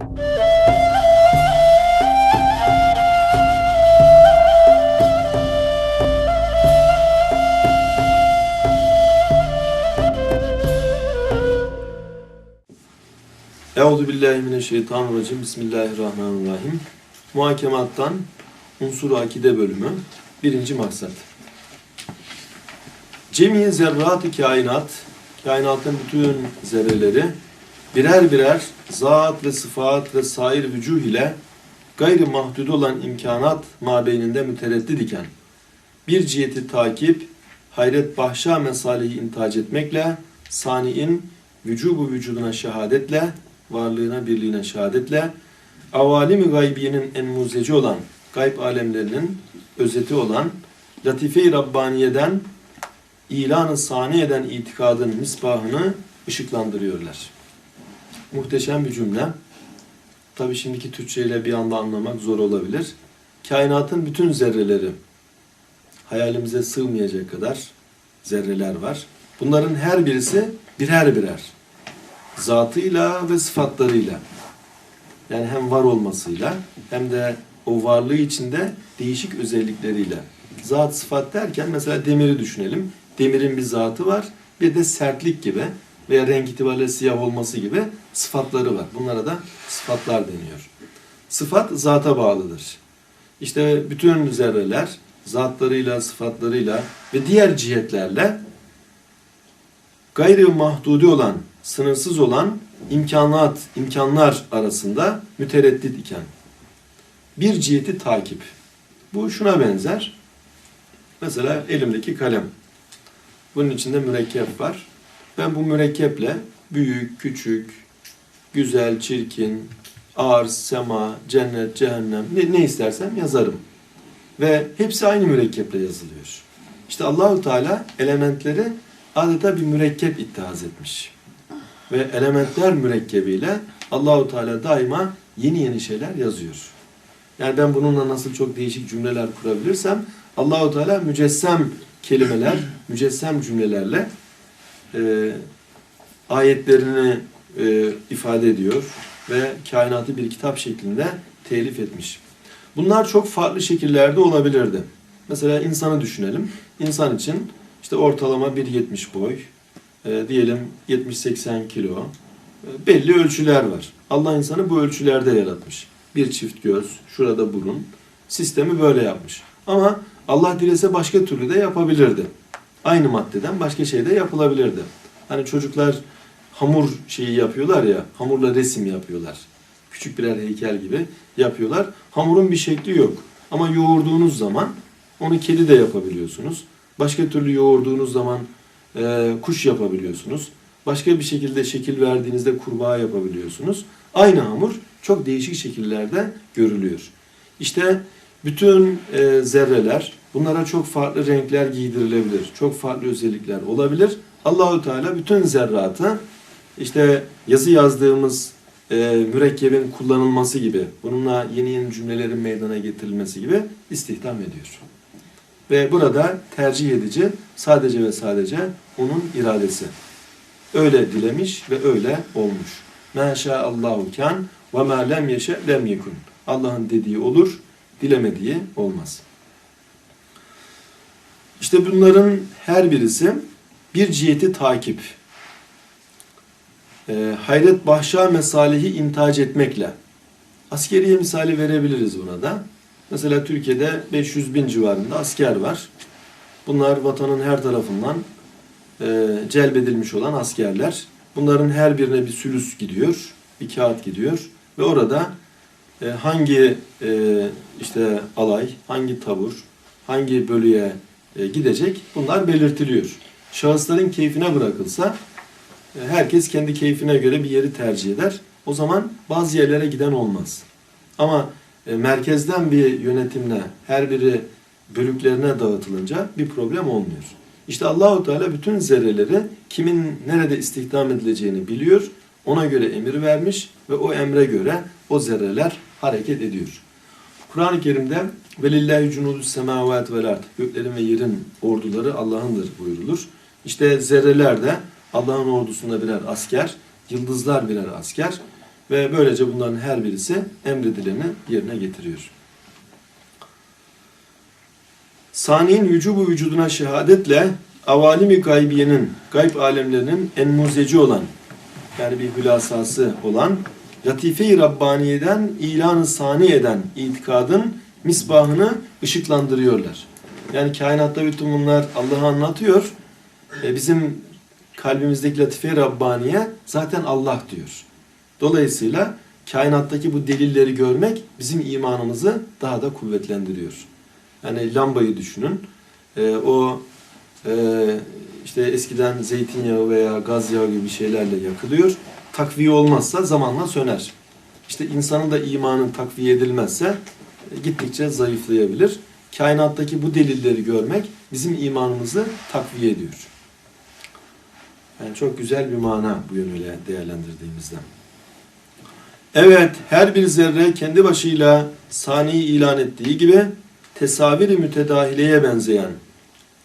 Euzu billahi mineşşeytanirracim. Bismillahirrahmanirrahim. Muhakemattan unsur akide bölümü. Birinci maksat. Cemi zerrat kainat, kainatın bütün zerreleri birer birer zat ve sıfat ve sair vücuh ile gayri mahdud olan imkanat mabeyninde mütereddid iken bir ciheti takip, hayret bahşa mesalihi intac etmekle, sani'in vücubu vücuduna şehadetle, varlığına birliğine şehadetle, avalimi gaybiyenin en muzeci olan, gayb alemlerinin özeti olan, latife-i Rabbaniye'den ilanı sani itikadın misbahını ışıklandırıyorlar. Muhteşem bir cümle. Tabi şimdiki Türkçe ile bir anda anlamak zor olabilir. Kainatın bütün zerreleri, hayalimize sığmayacak kadar zerreler var. Bunların her birisi birer birer. Zatıyla ve sıfatlarıyla. Yani hem var olmasıyla hem de o varlığı içinde değişik özellikleriyle. Zat sıfat derken mesela demiri düşünelim. Demirin bir zatı var. Bir de sertlik gibi veya renk itibariyle siyah olması gibi sıfatları var. Bunlara da sıfatlar deniyor. Sıfat zata bağlıdır. İşte bütün zerreler zatlarıyla, sıfatlarıyla ve diğer cihetlerle gayri mahdudi olan, sınırsız olan imkanat, imkanlar arasında mütereddit iken bir ciheti takip. Bu şuna benzer. Mesela elimdeki kalem. Bunun içinde mürekkep var. Ben bu mürekkeple büyük, küçük, güzel, çirkin, arz, sema, cennet, cehennem ne, ne istersem yazarım. Ve hepsi aynı mürekkeple yazılıyor. İşte Allahu Teala elementleri adeta bir mürekkep ittihaz etmiş. Ve elementler mürekkebiyle Allahu Teala daima yeni yeni şeyler yazıyor. Yani ben bununla nasıl çok değişik cümleler kurabilirsem Allahu Teala mücessem kelimeler, mücessem cümlelerle e, ayetlerini e, ifade ediyor ve kainatı bir kitap şeklinde telif etmiş. Bunlar çok farklı şekillerde olabilirdi. Mesela insanı düşünelim. İnsan için işte ortalama 1.70 boy, e, diyelim 70-80 kilo, e, belli ölçüler var. Allah insanı bu ölçülerde yaratmış. Bir çift göz, şurada burun. Sistemi böyle yapmış. Ama Allah dilese başka türlü de yapabilirdi. Aynı maddeden başka şey de yapılabilirdi. Hani çocuklar hamur şeyi yapıyorlar ya, hamurla resim yapıyorlar. Küçük birer heykel gibi yapıyorlar. Hamurun bir şekli yok. Ama yoğurduğunuz zaman onu kedi de yapabiliyorsunuz. Başka türlü yoğurduğunuz zaman e, kuş yapabiliyorsunuz. Başka bir şekilde şekil verdiğinizde kurbağa yapabiliyorsunuz. Aynı hamur çok değişik şekillerde görülüyor. İşte bütün e, zerreler bunlara çok farklı renkler giydirilebilir. Çok farklı özellikler olabilir. Allahu Teala bütün zerratı işte yazı yazdığımız e, mürekkebin kullanılması gibi, bununla yeni yeni cümlelerin meydana getirilmesi gibi istihdam ediyor. Ve burada tercih edici sadece ve sadece onun iradesi. Öyle dilemiş ve öyle olmuş. Meşâ Allahu kan ve mâ lem yeşe lem yekun. Allah'ın dediği olur, dilemediği olmaz. İşte bunların her birisi bir ciheti takip. E, hayret bahşa mesalihi intac etmekle. Askeriye misali verebiliriz buna da. Mesela Türkiye'de 500 bin civarında asker var. Bunlar vatanın her tarafından e, celbedilmiş olan askerler. Bunların her birine bir sülüs gidiyor, bir kağıt gidiyor ve orada e, hangi e, işte alay, hangi tabur, hangi bölüye e, gidecek bunlar belirtiliyor. Şahısların keyfine bırakılsa herkes kendi keyfine göre bir yeri tercih eder. O zaman bazı yerlere giden olmaz. Ama merkezden bir yönetimle her biri bölüklerine dağıtılınca bir problem olmuyor. İşte Allahu Teala bütün zerreleri kimin nerede istihdam edileceğini biliyor. Ona göre emir vermiş ve o emre göre o zerreler hareket ediyor. Kur'an-ı Kerim'de velillahi cunudus semavat vel ard göklerin ve yerin orduları Allah'ındır buyurulur. İşte zerreler de Allah'ın ordusunda birer asker, yıldızlar birer asker. Ve böylece bunların her birisi emredileni yerine getiriyor. Sani'nin vücubu vücuduna şehadetle avalimi gaybiyenin, gayb alemlerinin en muzeci olan, yani bir hülasası olan, latife-i Rabbaniye'den ilan-ı sani eden itikadın misbahını ışıklandırıyorlar. Yani kainatta bütün bunlar Allah'ı anlatıyor. E, bizim kalbimizdeki latife-i Rabbaniye zaten Allah diyor. Dolayısıyla kainattaki bu delilleri görmek bizim imanımızı daha da kuvvetlendiriyor. Yani lambayı düşünün. E, o e, işte eskiden zeytinyağı veya gaz yağı gibi şeylerle yakılıyor. Takviye olmazsa zamanla söner. İşte insanın da imanın takviye edilmezse e, gittikçe zayıflayabilir. Kainattaki bu delilleri görmek bizim imanımızı takviye ediyor. Yani çok güzel bir mana bu yönüyle değerlendirdiğimizde. Evet, her bir zerre kendi başıyla sani ilan ettiği gibi tesaviri mütedahileye benzeyen,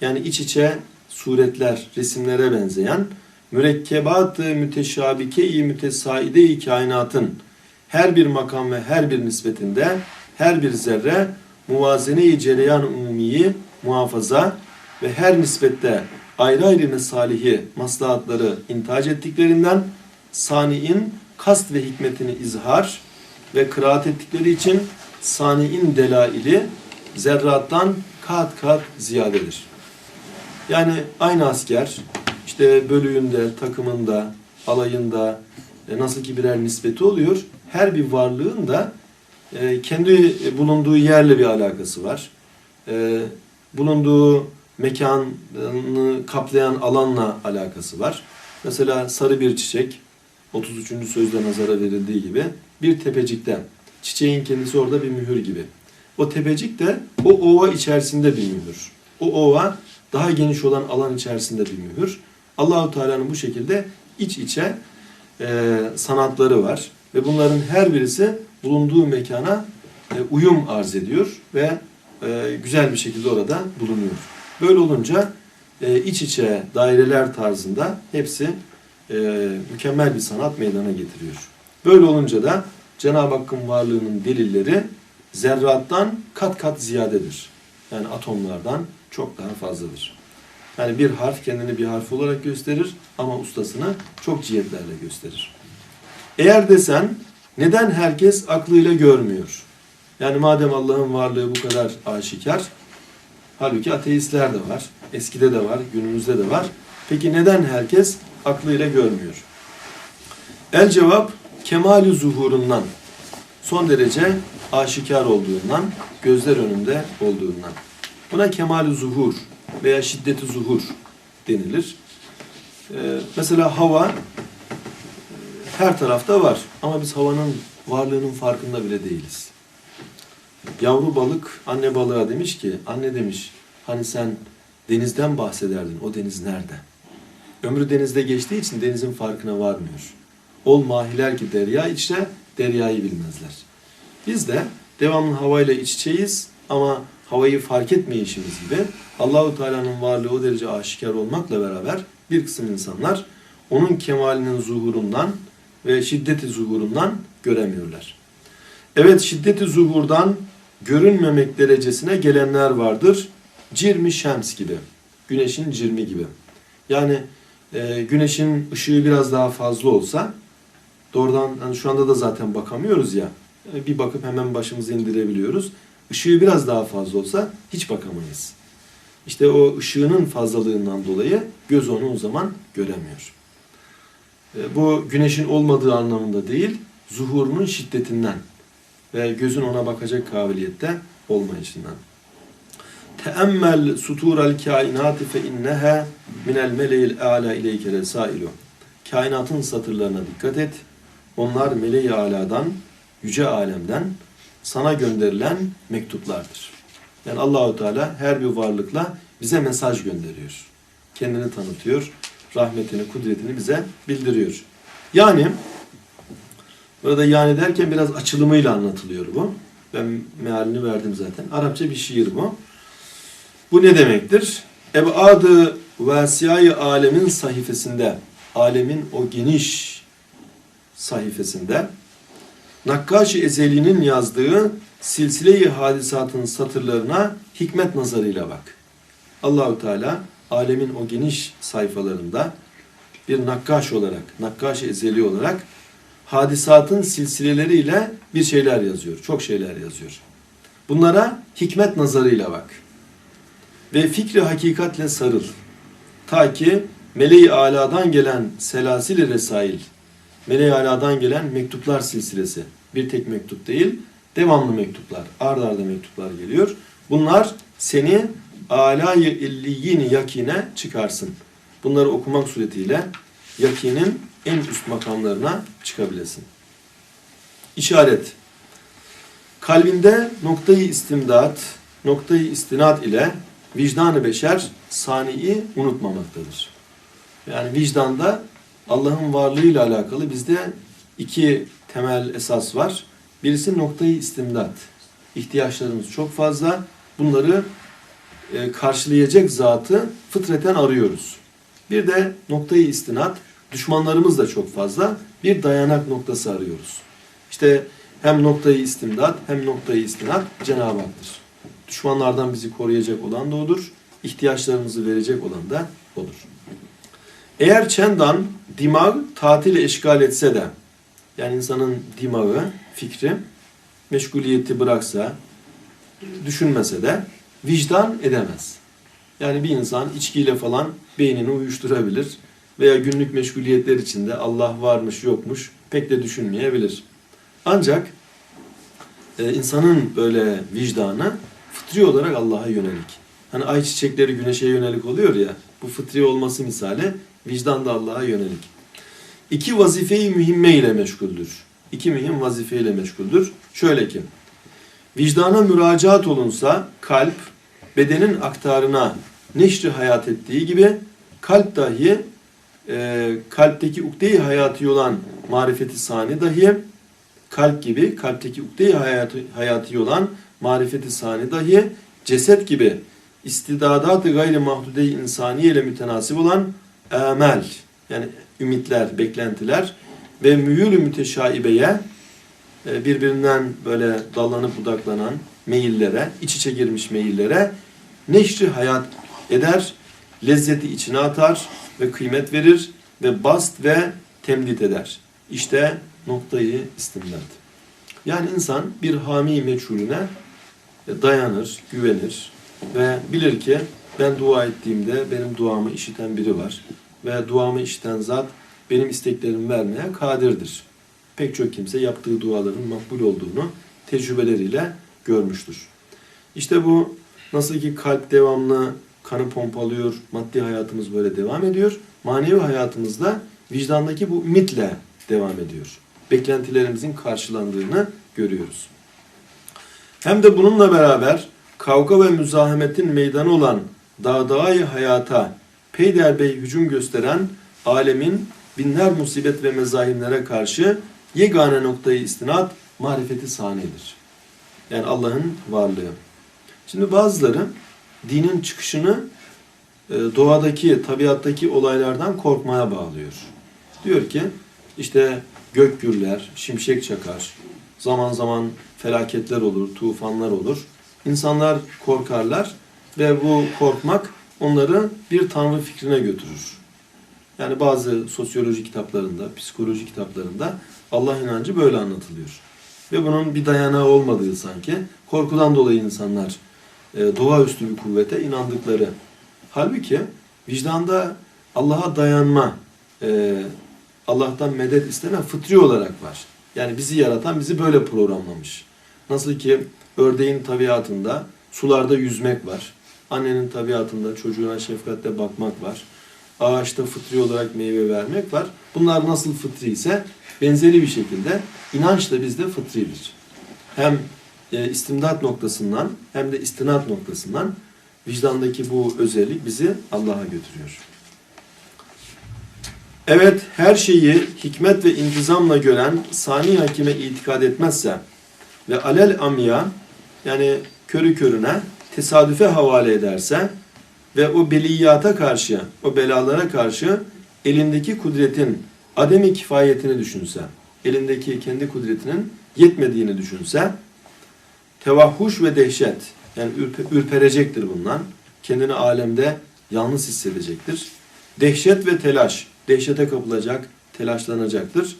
yani iç içe suretler, resimlere benzeyen, mürekkebat-ı müteşabike-i mütesaide-i kainatın her bir makam ve her bir nispetinde her bir zerre muvazene-i cereyan umumiyi muhafaza ve her nispette ayrı ayrı mesalihi, maslahatları intihac ettiklerinden sani'in kast ve hikmetini izhar ve kıraat ettikleri için sani'in delaili zerrattan kat kat ziyadedir. Yani aynı asker işte bölüğünde, takımında, alayında e, nasıl ki birer nispeti oluyor. Her bir varlığın da e, kendi bulunduğu yerle bir alakası var. E, bulunduğu mekanını kaplayan alanla alakası var. Mesela sarı bir çiçek 33. sözde nazara verildiği gibi bir tepecikte çiçeğin kendisi orada bir mühür gibi. O tepecik de o ova içerisinde bir mühür. O ova daha geniş olan alan içerisinde bir mühür. Allahu Teala'nın bu şekilde iç içe e, sanatları var ve bunların her birisi bulunduğu mekana e, uyum arz ediyor ve e, güzel bir şekilde orada bulunuyor. Böyle olunca e, iç içe daireler tarzında hepsi e, mükemmel bir sanat meydana getiriyor. Böyle olunca da Cenab-ı Hakk'ın varlığının delilleri zerrattan kat kat ziyadedir. Yani atomlardan çok daha fazladır. Yani bir harf kendini bir harf olarak gösterir ama ustasını çok cihetlerle gösterir. Eğer desen neden herkes aklıyla görmüyor? Yani madem Allah'ın varlığı bu kadar aşikar, halbuki ateistler de var, eskide de var, günümüzde de var. Peki neden herkes aklıyla görmüyor? El cevap kemali zuhurundan, son derece aşikar olduğundan, gözler önünde olduğundan. Buna kemali zuhur veya şiddeti zuhur denilir. Ee, mesela hava e, her tarafta var ama biz havanın varlığının farkında bile değiliz. Yavru balık anne balığa demiş ki, anne demiş, hani sen denizden bahsederdin, o deniz nerede? Ömrü denizde geçtiği için denizin farkına varmıyor. Ol mahiler ki derya içre, deryayı bilmezler. Biz de devamlı havayla iç içeyiz ama havayı fark etmeyişimiz gibi Allahu Teala'nın varlığı o derece aşikar olmakla beraber bir kısım insanlar onun kemalinin zuhurundan ve şiddeti zuhurundan göremiyorlar. Evet şiddeti zuhurdan görünmemek derecesine gelenler vardır. Cirmi şems gibi. Güneşin cirmi gibi. Yani e, güneşin ışığı biraz daha fazla olsa doğrudan hani şu anda da zaten bakamıyoruz ya. e, Bir bakıp hemen başımızı indirebiliyoruz. Işığı biraz daha fazla olsa hiç bakamayız. İşte o ışığının fazlalığından dolayı göz onu o zaman göremiyor. E, Bu güneşin olmadığı anlamında değil, zuhurunun şiddetinden ve gözün ona bakacak kabiliyette olmayışından. Teemmel suturel kainati fe inneha minel meleğil a'la ileyke resailu. Kainatın satırlarına dikkat et. Onlar meleği aladan, yüce alemden sana gönderilen mektuplardır. Yani Allahu Teala her bir varlıkla bize mesaj gönderiyor. Kendini tanıtıyor, rahmetini, kudretini bize bildiriyor. Yani burada yani derken biraz açılımıyla anlatılıyor bu. Ben mealini verdim zaten. Arapça bir şiir bu. Bu ne demektir? Eb'adı vesiyayı alemin sayfasında, alemin o geniş sayfasında Nakkaş-ı Ezeli'nin yazdığı silsile-i hadisatın satırlarına hikmet nazarıyla bak. Allahu Teala alemin o geniş sayfalarında bir nakkaş olarak, nakkaş-ı ezeli olarak hadisatın silsileleriyle bir şeyler yazıyor. Çok şeyler yazıyor. Bunlara hikmet nazarıyla bak. Ve fikri hakikatle sarıl. Ta ki meleği aladan gelen selasil-i resail, meleği aladan gelen mektuplar silsilesi. Bir tek mektup değil, devamlı mektuplar, ard arda mektuplar geliyor. Bunlar seni illiyin yakine çıkarsın. Bunları okumak suretiyle yakinin en üst makamlarına çıkabilesin. İşaret. Kalbinde noktayı istimdat, noktayı istinat ile vicdanı beşer saniyi unutmamaktadır. Yani vicdanda Allah'ın varlığıyla alakalı bizde iki temel esas var. Birisi noktayı istimdat. İhtiyaçlarımız çok fazla. Bunları e, karşılayacak zatı fıtreten arıyoruz. Bir de noktayı istinat. Düşmanlarımız da çok fazla. Bir dayanak noktası arıyoruz. İşte hem noktayı istimdat hem noktayı istinat Cenab-ı Hak'tır. Düşmanlardan bizi koruyacak olan da odur. ihtiyaçlarımızı verecek olan da odur. Eğer çendan dimağ tatil eşgal etse de yani insanın dimağı, fikri meşguliyeti bıraksa, düşünmese de vicdan edemez. Yani bir insan içkiyle falan beynini uyuşturabilir veya günlük meşguliyetler içinde Allah varmış yokmuş pek de düşünmeyebilir. Ancak e, insanın böyle vicdanı fıtri olarak Allah'a yönelik. Hani ay çiçekleri güneşe yönelik oluyor ya, bu fıtri olması misali vicdan da Allah'a yönelik. İki vazifeyi mühimme ile meşguldür. İki mühim vazife ile meşguldür. Şöyle ki, vicdana müracaat olunsa kalp, bedenin aktarına neşri hayat ettiği gibi kalp dahi e, kalpteki ukde-i hayatı olan marifeti sani dahi kalp gibi kalpteki ukde-i hayatı, hayatı olan marifeti sani dahi ceset gibi istidadat-ı gayri mahdude insaniye ile mütenasip olan emel yani ümitler, beklentiler ve müyülü müteşaibeye e, birbirinden böyle dallanıp budaklanan meyillere, iç içe girmiş meyillere neşri hayat eder, lezzeti içine atar ve kıymet verir ve bast ve temdit eder. İşte noktayı istimdat. Yani insan bir hami meçhulüne dayanır, güvenir ve bilir ki ben dua ettiğimde benim duamı işiten biri var ve duamı işiten zat benim isteklerimi vermeye kadirdir. Pek çok kimse yaptığı duaların makbul olduğunu tecrübeleriyle görmüştür. İşte bu nasıl ki kalp devamlı kanı pompalıyor, maddi hayatımız böyle devam ediyor. Manevi hayatımızda vicdandaki bu ümitle devam ediyor. Beklentilerimizin karşılandığını görüyoruz. Hem de bununla beraber kavga ve müzahametin meydanı olan dağdağayı hayata peyderbey hücum gösteren alemin binler musibet ve mezahimlere karşı yegane noktayı istinat marifeti saniyedir. Yani Allah'ın varlığı. Şimdi bazıları dinin çıkışını e, doğadaki, tabiattaki olaylardan korkmaya bağlıyor. Diyor ki işte gök gürler, şimşek çakar, zaman zaman felaketler olur, tufanlar olur. İnsanlar korkarlar ve bu korkmak onları bir tanrı fikrine götürür. Yani bazı sosyoloji kitaplarında, psikoloji kitaplarında Allah inancı böyle anlatılıyor. Ve bunun bir dayanağı olmadığı sanki. Korkudan dolayı insanlar e, doğaüstü bir kuvvete inandıkları. Halbuki vicdanda Allah'a dayanma, e, Allah'tan medet isteme fıtri olarak var. Yani bizi yaratan bizi böyle programlamış. Nasıl ki ördeğin tabiatında sularda yüzmek var. Annenin tabiatında çocuğuna şefkatle bakmak var. Ağaçta fıtri olarak meyve vermek var. Bunlar nasıl fıtri ise benzeri bir şekilde inanç da bizde fıtridir. Hem e, istimdat noktasından hem de istinat noktasından vicdandaki bu özellik bizi Allah'a götürüyor. Evet, her şeyi hikmet ve intizamla gören sani hakime itikad etmezse ve alel amya yani körü körüne tesadüfe havale ederse ve o beliyata karşı, o belalara karşı elindeki kudretin ademi kifayetini düşünse, elindeki kendi kudretinin yetmediğini düşünse tevahhuş ve dehşet yani ürpe- ürperecektir bundan. Kendini alemde yalnız hissedecektir. Dehşet ve telaş, dehşete kapılacak, telaşlanacaktır.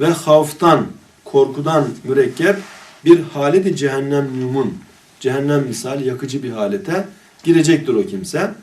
Ve havftan, korkudan mürekkep bir haleti cehennem yumun, cehennem misal yakıcı bir halete girecektir o kimse.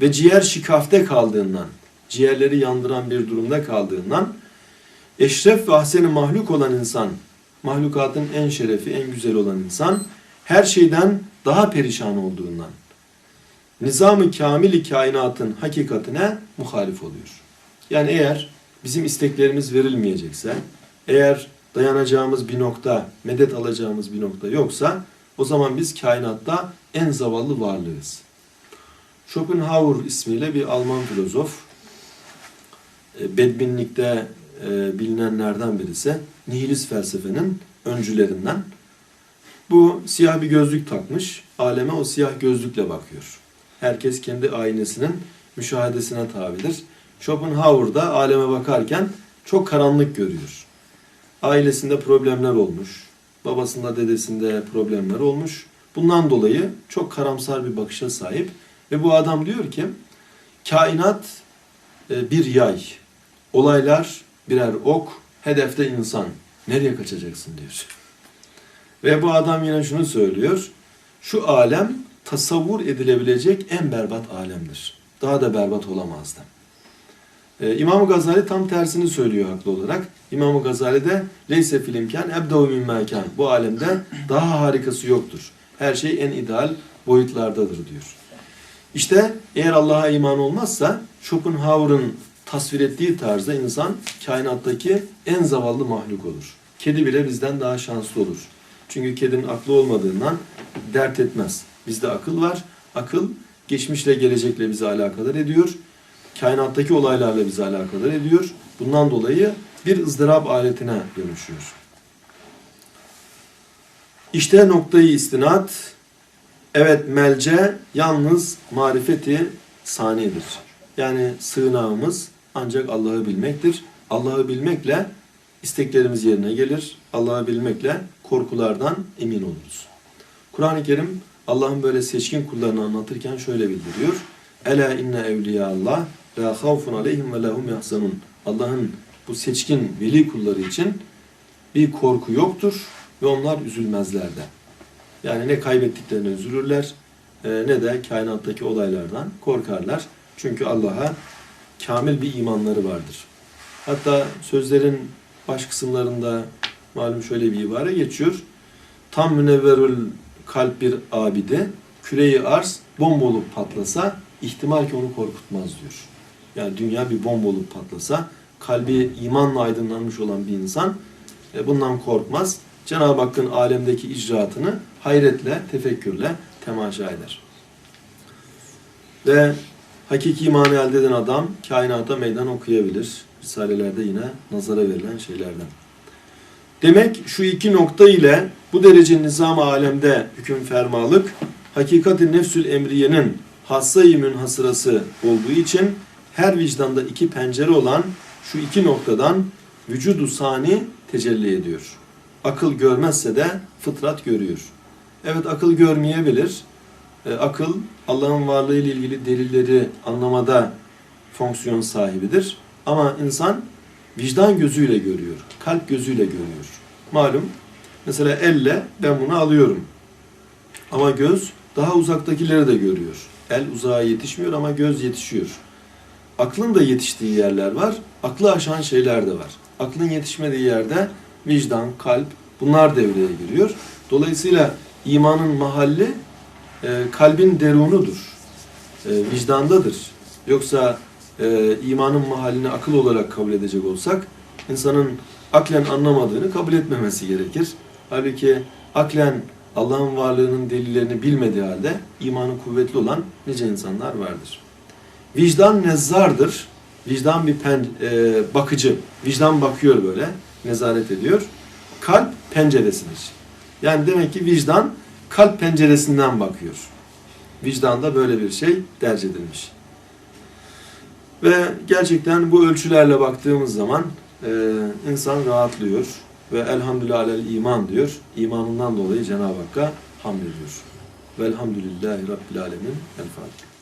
Ve ciğer şikafte kaldığından, ciğerleri yandıran bir durumda kaldığından, eşref ve ahseni mahluk olan insan, mahlukatın en şerefi, en güzel olan insan, her şeyden daha perişan olduğundan, nizam-ı kamil kainatın hakikatine muhalif oluyor. Yani eğer bizim isteklerimiz verilmeyecekse, eğer dayanacağımız bir nokta, medet alacağımız bir nokta yoksa, o zaman biz kainatta en zavallı varlığız. Schopenhauer ismiyle bir Alman filozof, e, bedbinlikte e, bilinenlerden birisi, nihilist felsefenin öncülerinden. Bu siyah bir gözlük takmış, aleme o siyah gözlükle bakıyor. Herkes kendi aynesinin müşahedesine tabidir. Schopenhauer da aleme bakarken çok karanlık görüyor. Ailesinde problemler olmuş, babasında dedesinde problemler olmuş. Bundan dolayı çok karamsar bir bakışa sahip ve bu adam diyor ki kainat e, bir yay, olaylar birer ok, hedefte insan. Nereye kaçacaksın diyor. Ve bu adam yine şunu söylüyor. Şu alem tasavvur edilebilecek en berbat alemdir. Daha da berbat olamazdı. Ee, İmam Gazali tam tersini söylüyor haklı olarak. İmam Gazali de leyse fil imkan ebdev min mekan. Bu alemde daha harikası yoktur. Her şey en ideal boyutlardadır diyor. İşte eğer Allah'a iman olmazsa Schopenhauer'ın tasvir ettiği tarzda insan kainattaki en zavallı mahluk olur. Kedi bile bizden daha şanslı olur. Çünkü kedinin aklı olmadığından dert etmez. Bizde akıl var. Akıl geçmişle gelecekle bizi alakadar ediyor. Kainattaki olaylarla bizi alakadar ediyor. Bundan dolayı bir ızdırap aletine dönüşüyor. İşte noktayı istinat, evet melce yalnız marifeti sanidir. Yani sığınağımız ancak Allah'ı bilmektir. Allah'ı bilmekle isteklerimiz yerine gelir. Allah'ı bilmekle korkulardan emin oluruz. Kur'an-ı Kerim Allah'ın böyle seçkin kullarını anlatırken şöyle bildiriyor. Ela inne evliya Allah la havfun aleyhim ve lahum yahzanun. Allah'ın bu seçkin veli kulları için bir korku yoktur ve onlar üzülmezler de. Yani ne kaybettiklerine üzülürler e, ne de kainattaki olaylardan korkarlar. Çünkü Allah'a kamil bir imanları vardır. Hatta sözlerin baş kısımlarında malum şöyle bir ibare geçiyor. Tam münevverül kalp bir abide, küreyi arz bomba olup patlasa ihtimal ki onu korkutmaz diyor. Yani dünya bir bomba olup patlasa kalbi imanla aydınlanmış olan bir insan e, bundan korkmaz. Cenab-ı Hakk'ın alemdeki icraatını hayretle, tefekkürle temaşa eder. Ve hakiki imanı elde eden adam kainata meydan okuyabilir. Risalelerde yine nazara verilen şeylerden. Demek şu iki nokta ile bu derece nizam alemde hüküm fermalık, hakikati nefsül emriyenin hassayı münhasırası olduğu için her vicdanda iki pencere olan şu iki noktadan vücudu sani tecelli ediyor. Akıl görmezse de fıtrat görüyor. Evet akıl görmeyebilir. E, akıl Allah'ın varlığı ile ilgili delilleri anlamada fonksiyon sahibidir. Ama insan vicdan gözüyle görüyor, kalp gözüyle görüyor. Malum mesela elle ben bunu alıyorum. Ama göz daha uzaktakileri de görüyor. El uzağa yetişmiyor ama göz yetişiyor. Aklın da yetiştiği yerler var, aklı aşan şeyler de var. Aklın yetişmediği yerde vicdan, kalp bunlar devreye giriyor. Dolayısıyla imanın mahalli e, kalbin derunudur. E, vicdandadır. Yoksa e, imanın mahallini akıl olarak kabul edecek olsak insanın aklen anlamadığını kabul etmemesi gerekir. Halbuki aklen Allah'ın varlığının delillerini bilmediği halde imanı kuvvetli olan nice insanlar vardır. Vicdan nezzardır. Vicdan bir pen, e, bakıcı. Vicdan bakıyor böyle, nezaret ediyor. Kalp penceresidir. Yani demek ki vicdan kalp penceresinden bakıyor. Vicdanda böyle bir şey derc edilmiş. Ve gerçekten bu ölçülerle baktığımız zaman e, insan rahatlıyor ve elhamdülillah iman diyor. İmanından dolayı Cenab-ı Hakk'a hamd ediyor. Velhamdülillahi Rabbil Alemin. El Fatiha.